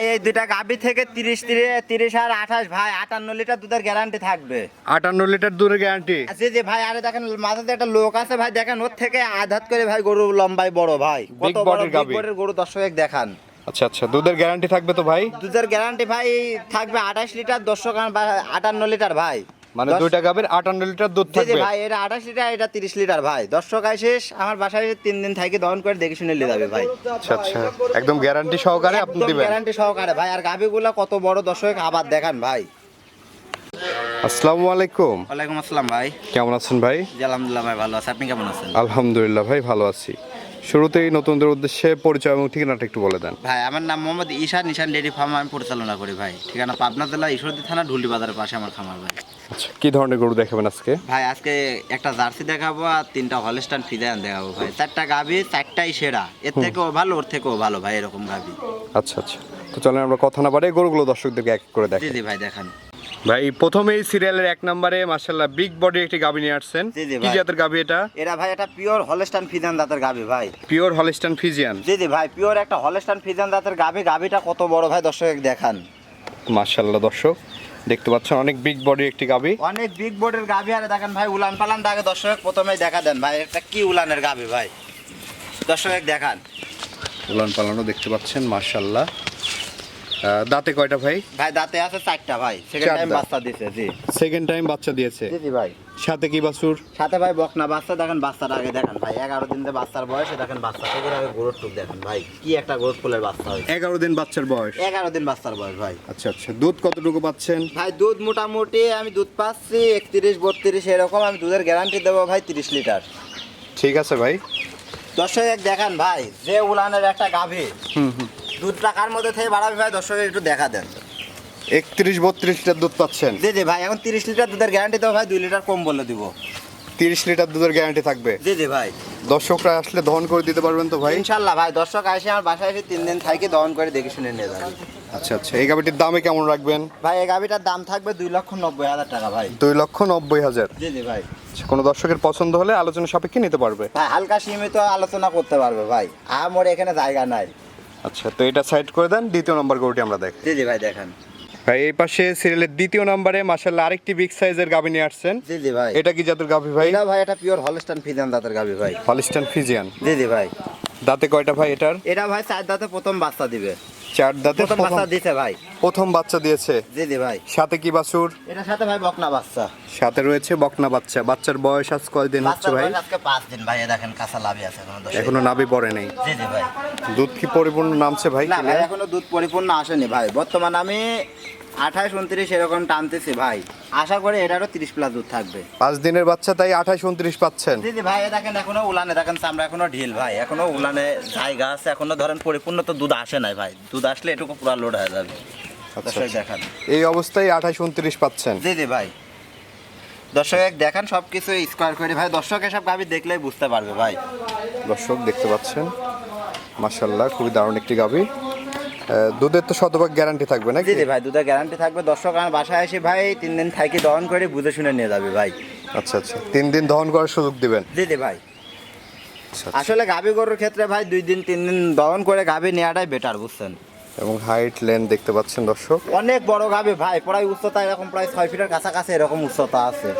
ভাই এই দুটা গাভি থেকে তিরিশ তিরিশ আর আঠাশ ভাই আটান্ন লিটার দুধের গ্যারান্টি থাকবে। আটান্ন লিটার দুধের গ্যারান্টি আছে যে ভাই আরে দেখেন মাথাতে একটা লোক আছে ভাই দেখেন ওর থেকে আধাত করে ভাই গরু লম্বাই বড় ভাই। কত বড় গরু দর্শক দেখান। আচ্ছা আচ্ছা দুধের গ্যারান্টি থাকবে তো ভাই? দুধের গ্যারান্টি ভাই থাকবে আঠাশ লিটার দর্শক আটান্ন লিটার ভাই। মানে দুইটা গাভীর আটান্ন লিটার দুধ থাকবে। ভাই এটা আঠাশ লিটার এটা তিরিশ লিটার ভাই। দর্শক শেষ আমার বাসায় এসে তিন দিন থাকি দহন করে দেখে শুনে নিয়ে যাবে ভাই। আচ্ছা আচ্ছা। একদম গ্যারান্টি সহকারে আপনি দিবেন। গ্যারান্টি সহকারে ভাই। আর গাভিগুলো কত বড় দর্শক আবার দেখান ভাই। আসসালামু আলাইকুম। ওয়ালাইকুম আসসালাম ভাই। কেমন আছেন ভাই? জি আলহামদুলিল্লাহ ভাই ভালো আছে। আপনি কেমন আছেন? আলহামদুলিল্লাহ ভাই ভালো আছি। শুরুতেই নতুনদের উদ্দেশ্যে পরিচয় এবং ঠিকানাটা একটু বলে দেন। ভাই আমার নাম মোহাম্মদ ঈশান নিশান ডেয়ারি ফার্ম আমি পরিচালনা করি ভাই। ঠিকানা পাবনা জেলা ঈশ্বরদী থানা ঢুলি বাজারের পাশে আমার খামার ভাই। আচ্ছা কি ধরনের গরু দেখাবেন আজকে? ভাই আজকে একটা জার্সি দেখাবো আর তিনটা হলস্টান ফিজান দেখাবো ভাই। চারটা গাভি চারটাই সেরা। এর থেকেও ভালো ওর থেকেও ভালো ভাই এরকম গাভি। আচ্ছা আচ্ছা। তো চলেন আমরা কথা না বাড়ে গরুগুলো দর্শকদেরকে এক এক করে জি দেখাই। জি ভাই দেখান। ভাই প্রথমেই সিরিয়ালের এক নম্বরে মার্শাল্লাহ বিগ বডি একটি গাভী নিয়ে আসছেন। কি জাতের গাভী এটা? এরা ভাই এটা পিওর হলস্টান ফিজিয়ান দাঁতের গাভি ভাই। পিওর হলিস্টান ফিজিয়ান জি জি ভাই পিওর একটা হলস্টান ফিজিয়ান দাঁতের গাভি গাভিটা কত বড় ভাই দর্শক দেখান। মার্শাল্লাহ দর্শক দেখতে পাচ্ছেন অনেক বিগ বডি একটি গাভী অনেক বিগ বডির গাভি আর দেখেন ভাই উলান পালান আগে দর্শক প্রথমেই দেখা দেন ভাই একটা কি উলানের গাভি ভাই? দর্শক দেখান। উলান পালানো দেখতে পাচ্ছেন মার্শাল্লাহ দাঁতে কয়টা ভাই? ভাই দাঁতে আছে চারটা ভাই। সেকেন্ড টাইম বাচ্চা দিয়েছে জি। সেকেন্ড টাইম বাচ্চা দিয়েছে। জি জি ভাই। সাথে কি বাছুর? সাথে ভাই বকনা বাচ্চা দেখেন বাচ্চাটা আগে দেখেন ভাই। এগারো দিন দিয়ে বাচ্চার বয়সে দেখেন বাচ্চা। থেকে আগে গ্রোথ টুক দেখেন ভাই। কি একটা গ্রোথ ফুলের বাচ্চা হয়েছে। এগারো দিন বাচ্চার বয়স। এগারো দিন বাচ্চার বয়স ভাই। আচ্ছা আচ্ছা। দুধ কতটুকু পাচ্ছেন? ভাই দুধ মোটামুটি আমি দুধ পাচ্ছি একত্রিশ বত্রিশ এরকম। আমি দুধের গ্যারান্টি দেবো ভাই তিরিশ লিটার। ঠিক আছে ভাই। দর্শক দেখান ভাই যে উলানের একটা গাভী। হুম হুম। দুধ টাকার মধ্যে থেকে বাড়াবে ভাই? দর্শক একটু দেখা দেন। একত্রিশ বত্রিশ লিটার দুধ পাচ্ছেন। জি জি ভাই এখন তিরিশ লিটার দুধের গ্যারান্টি দেবো ভাই দুই লিটার কম বলে দিব। তিরিশ লিটার দুধের গ্যারান্টি থাকবে। জি জি ভাই। দর্শকরা আসলে দহন করে দিতে পারবেন তো ভাই? ইনশাল্লাহ ভাই দর্শক আসে আমার বাসায় এসে তিন দিন থাকি দহন করে দেখে শুনে নিয়ে যাবে। আচ্ছা আচ্ছা এই গাভিটির দামে কেমন রাখবেন? ভাই এই গাভিটার দাম থাকবে দুই লক্ষ নব্বই হাজার টাকা ভাই। দুই লক্ষ নব্বই হাজার। জি জি ভাই। আচ্ছা, কোনো দর্শকের পছন্দ হলে আলোচনা সাপেক্ষে নিতে পারবে। ভাই হালকা সীমিত আলোচনা করতে পারবে ভাই। আমার এখানে জায়গা নাই। আচ্ছা তো এটা সাইড করে দেন দ্বিতীয় নম্বর গরুটি আমরা দেখ। জি জি ভাই দেখেন। ভাই এই পাশে সিরিয়ালের দ্বিতীয় নম্বরে মাসাল্লাহ আরেকটি বিগ সাইজের গাভী নিয়ে আসছেন। জি জি ভাই। এটা কি জাতের গাভী ভাই? না ভাই এটা পিওর হলস্টান ফিজিয়ান দাঁতের গাভী ভাই। হলিস্টান ফিজিয়ান জি জি ভাই। দাঁতে কয়টা ভাই এটার? এটা ভাই চার দাঁতে প্রথম বাচ্চা দিবে। চার দাঁতে প্রথম বাচ্চা দিয়েছে ভাই। প্রথম বাচ্চা দিয়েছে। জি জি ভাই। সাথে কি বাছুর? এটা সাথে ভাই বকনা বাচ্চা। সাথে রয়েছে বকনা বাচ্চা। বাচ্চার বয়স আজ কয়দিন হচ্ছে ভাই? আজকে পাঁচ দিন ভাই দেখেন কাঁচা লাভি আছে এখনও এখনও নাভি পড়ে নেই। জি জি ভাই। দুধ কি পরিপূর্ণ নামছে ভাই না এখনও দুধ পরিপূর্ণ আসেনি ভাই। বর্তমানে আমি আঠাশ উনত্রিশ এরকম টানতেছি ভাই। আশা করি এটারও তিরিশ প্লাস দুধ থাকবে। পাঁচ দিনের বাচ্চা তাই আঠাশ উনত্রিশ পাচ্ছেন। জি ভাই দেখেন এখনও উলানে দেখেন চামড়া এখনও ঢিল ভাই। এখনও উলানে জায়গা আছে এখনও ধরেন পরিপূর্ণ তো দুধ আসে নাই ভাই। দুধ আসলে এটুকু পুরো লোড হয়ে যাবে। আচ্ছা, দর্শক আচ্ছা। দেখান। এই অবস্থায় আঠাশ উনত্রিশ পাচ্ছেন। জি জি ভাই। দর্শক এক দেখান সব কিছু স্কোয়ার করে। ভাই দর্শক এসব গাভি দেখলেই বুঝতে পারবে ভাই। দর্শক দেখতে পাচ্ছেন। মাশাল্লাহ খুবই দারুণ একটি গাভী দুধের তো শতভাগ গ্যারান্টি থাকবে না জি ভাই দুধের গ্যারান্টি থাকবে। দর্শক আমার বাসায় এসে ভাই তিন দিন থাকি দহন করে বুঝে শুনে নিয়ে যাবে ভাই। আচ্ছা আচ্ছা। তিন দিন দহন করার সুযোগ দিবেন? জি জি ভাই। আচ্ছা, আচ্ছা। আসলে গাভি গরুর ক্ষেত্রে ভাই দুই দিন তিন দিন দহন করে গাভি নেওয়াটাই বেটার বুঝছেন? এবং হাইট লেন দেখতে পাচ্ছেন দর্শক। অনেক বড় গাভি ভাই প্রায় উচ্চতা এরকম প্রায় ছয় ফিটের কাছাকাছি এরকম উচ্চতা আছে।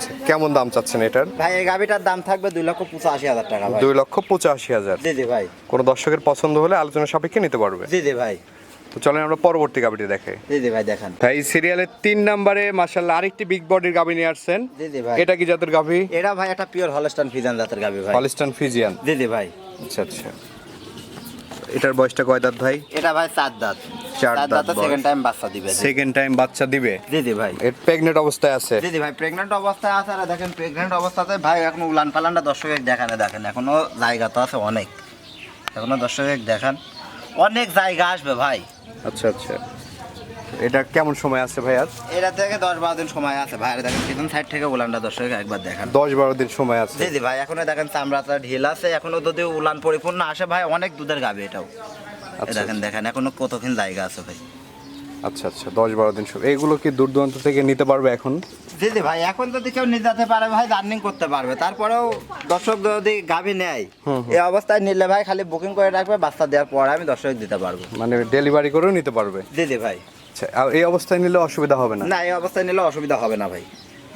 আচ্ছা কেমন দাম চাচ্ছেন এটার? ভাই এই গাভিটার দাম থাকবে দুই লক্ষ পঁচাশি হাজার টাকা ভাই। দুই লক্ষ পঁচাশি হাজার। জি জি ভাই। কোনো দর্শকের পছন্দ হলে আলোচনা সাপেক্ষে নিতে পারবে। জি জি ভাই। তো চলেন আমরা পরবর্তী গাভীটি দেখে জি জি ভাই দেখান। ভাই সিরিয়ালের তিন নম্বরে মাশাল্লাহ আরেকটি বিগ বডির গাভী নিয়ে আসছেন। জি জি ভাই। এটা কি জাতের গাভী? এটা ভাই এটা পিওর হলস্টান ফিজিয়ান জাতের গাভি ভাই। হলিস্টান ফিজিয়ান জি জি ভাই। আচ্ছা আচ্ছা। এটার বয়সটা কয় দাঁত ভাই? এটা ভাই চার দাঁত। চার দাঁত সেকেন্ড টাইম বাচ্চা দিবে। সেকেন্ড টাইম বাচ্চা দিবে? জি জি ভাই। এর প্রেগনেন্ট অবস্থায় আছে। জি জি ভাই প্রেগনেন্ট অবস্থায় আছে আর দেখেন প্রেগনেন্ট অবস্থাতে ভাই এখন উলান পালানটা দর্শক দেখানে দেখেন এখনও জায়গা তো আছে অনেক। এখনও দর্শক দেখান। অনেক জায়গা আসবে ভাই। আচ্ছা আচ্ছা। এটা কেমন সময় আছে ভাই আর এটা থেকে দশ বারো দিন সময় আছে। ভাই দেখেন পিছন সাইড থেকে উলানটা দর্শক একবার দেখেন। দশ বারো দিন সময় আছে। জি জি ভাই এখনও দেখেন চামড়াটা ঢিল আছে। এখনও যদি উলান পরিপূর্ণ আসে ভাই অনেক দুধের গাবে এটাও। আচ্ছা, দেখেন দেখেন এখনও কতক্ষণ জায়গা আছে ভাই। আচ্ছা আচ্ছা দশ বারো দিন সব এইগুলো কি দূর দূরান্ত থেকে নিতে পারবে এখন? জি ভাই এখন যদি কেউ নিয়ে যেতে পারে ভাই রানিং করতে পারবে। তারপরেও দর্শক যদি গাভী নেয় এই অবস্থায় নিলে ভাই খালি বুকিং করে রাখবে বাচ্চা দেওয়ার পরে আমি দর্শক দিতে পারব। মানে ডেলিভারি করেও নিতে পারবে? জি ভাই। আচ্ছা এই অবস্থায় নিলে অসুবিধা হবে না? না এই অবস্থায় নিলে অসুবিধা হবে না ভাই।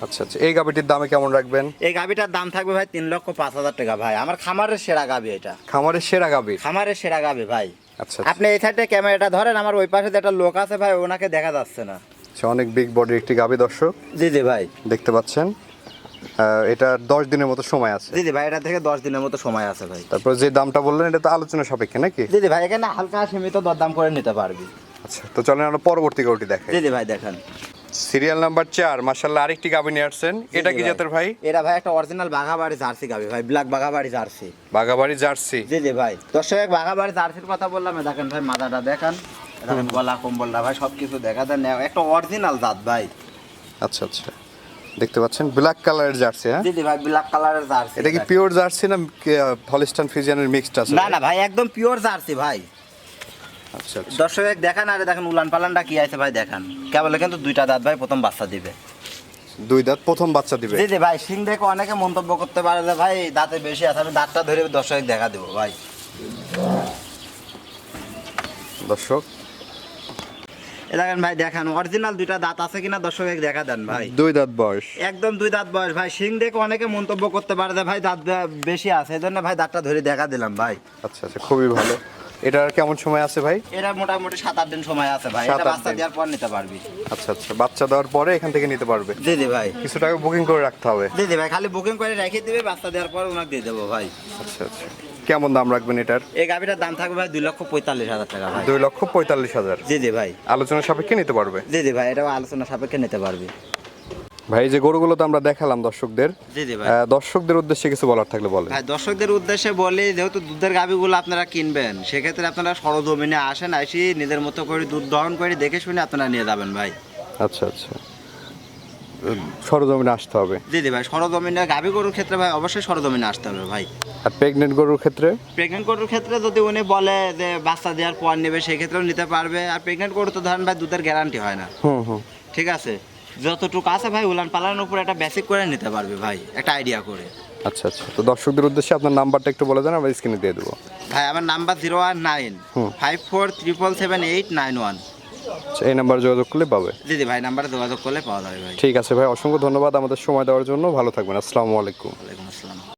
আচ্ছা আচ্ছা এই গাবিটির দামে কেমন রাখবেন? এই গাভীটার দাম থাকবে ভাই তিন লক্ষ পাঁচ হাজার টাকা ভাই। আমার খামারের সেরা গাভী এটা। খামারের সেরা গাবির খামারের সেরা গাভী ভাই। আচ্ছা আপনি এই সাইডে ক্যামেরাটা ধরেন আমার ওই পাশে একটা লোক আছে ভাই ওনাকে দেখা যাচ্ছে না। আচ্ছা অনেক বিগ বডির একটি গাবি দর্শক। জি জি ভাই। দেখতে পাচ্ছেন। এটা দশ দিনের মতো সময় আছে। জি ভাই এটা থেকে দশ দিনের মতো সময় আছে ভাই। তারপর যে দামটা বললেন এটা তো আলোচনা সাপেক্ষে নাকি? জি ভাই এখানে হালকা সীমিত দরদাম করে নিতে পারবি। আচ্ছা তো চলেন আমরা পরবর্তী গরুটি দেখাই। জি জি ভাই দেখেন। সিরিয়াল নাম্বার চার মার্শাল্লাহ আরেকটি গাবি নিয়ে আসছেন। এটা কি জাতের ভাই? এটা ভাই একটা অরিজিনাল বাঘাবাড়ি জার্সি গাবি ভাই ব্ল্যাক বাঘাবাড়ি জার্সি। বাগাবাড়ি জার্সি। জি জি ভাই। দর্শক এক বাঘাবাড়ি জার্সির কথা বললাম দেখেন ভাই মাথাটা দেখান। গলা কম্বলটা ভাই সব কিছু দেখা দেন। একটা অরিজিনাল জাত ভাই। আচ্ছা আচ্ছা। দেখতে পাচ্ছেন ব্ল্যাক কালারের জার্সি হ্যাঁ? জি জি ভাই ব্ল্যাক কালারের জার্সি এটা কি পিওর জার্সি না হলিস্টান ফিজিয়ানের মিক্সড আছে না না ভাই একদম পিওর জার্সি ভাই। দর্শক এক দেখান আরে দেখেন উলান পালানটা কি আছে ভাই দেখান। কেবল কিন্তু দুইটা দাঁত ভাই প্রথম বাচ্চা দিবে। দুই দাঁত প্রথম বাচ্চা দিবে। জি জি ভাই সিং দেখে অনেকে মন্তব্য করতে পারে যে ভাই দাঁতে বেশি আছে আমি দাঁতটা ধরে দর্শক দেখা দেবো ভাই। দর্শক। এ দেখেন ভাই দেখান অরিজিনাল দুইটা দাঁত আছে কিনা দর্শক এক দেখা দেন ভাই। দুই দাঁত বয়স। একদম দুই দাঁত বয়স ভাই। সিং দেখে অনেকে মন্তব্য করতে পারে যে ভাই দাঁত বেশি আছে এই জন্য ভাই দাঁতটা ধরে দেখা দিলাম ভাই। আচ্ছা আচ্ছা খুবই ভালো। এটার কেমন সময় আছে ভাই? এটা মোটামুটি সাত আট দিন সময় আছে ভাই। এটা বাচ্চা দেওয়ার পর নিতে পারবি। আচ্ছা আচ্ছা। বাচ্চা দেওয়ার পরে এখান থেকে নিতে পারবে? জি জি ভাই। কিছু টাকা বুকিং করে রাখতে হবে। জি জি ভাই খালি বুকিং করে রেখে দিবে বাচ্চা দেওয়ার পর ওনাকে দিয়ে দেবো ভাই। আচ্ছা আচ্ছা। কেমন দাম রাখবেন এটার? এই গাভিটার দাম থাকবে ভাই দুই লক্ষ পঁয়তাল্লিশ হাজার টাকা ভাই। দুই লক্ষ পঁয়তাল্লিশ হাজার। জি জি ভাই। আলোচনা সাপেক্ষে নিতে পারবে? জি জি ভাই এটাও আলোচনা সাপেক্ষে নিতে পারবি। ভাই যে গরুগুলো তো আমরা দেখালাম দর্শকদের। জি জি ভাই। দর্শকদের উদ্দেশ্যে কিছু বলার থাকলে বলেন। ভাই দর্শকদের উদ্দেশ্যে বলি যেহেতু দুধের গাভিগুলো আপনারা কিনবেন সেক্ষেত্রে আপনারা সরজমিনে আসেন আসি নিজের মতো করে দুধ দহন করে দেখে শুনে আপনারা নিয়ে যাবেন ভাই। আচ্ছা আচ্ছা। সরজমিনে আসতে হবে। জি জি ভাই সরজমিনে গাভি গরুর ক্ষেত্রে ভাই অবশ্যই সরজমিনে আসতে হবে ভাই। আর প্রেগনেন্ট গরুর ক্ষেত্রে? প্রেগনেন্ট গরুর ক্ষেত্রে যদি উনি বলে যে বাচ্চা দেওয়ার পর নেবে সেক্ষেত্রেও নিতে পারবে। আর প্রেগনেন্ট গরু তো ধরেন ভাই দুধের গ্যারান্টি হয় না। হুম হুম। ঠিক আছে? যতটুকু আছে ভাই উলান পালানোর উপর একটা বেসিক করে নিতে পারবে ভাই একটা আইডিয়া করে। আচ্ছা আচ্ছা। তো দর্শকদের উদ্দেশ্যে আপনার নাম্বারটা একটু বলে দেন আমরা স্ক্রিনে দিয়ে দেবো। ভাই আমার number zero one nine. Five four triple seven eight nine one এই নাম্বার যোগাযোগ করলে পাবে? জি জি ভাই নাম্বারে যোগাযোগ করলে পাওয়া যাবে ভাই। ঠিক আছে ভাই অসংখ্য ধন্যবাদ আমাদের সময় দেওয়ার জন্য। ভালো থাকবেন আসসালামু আলাইকুম। ওয়ালাইকুম আসসালাম।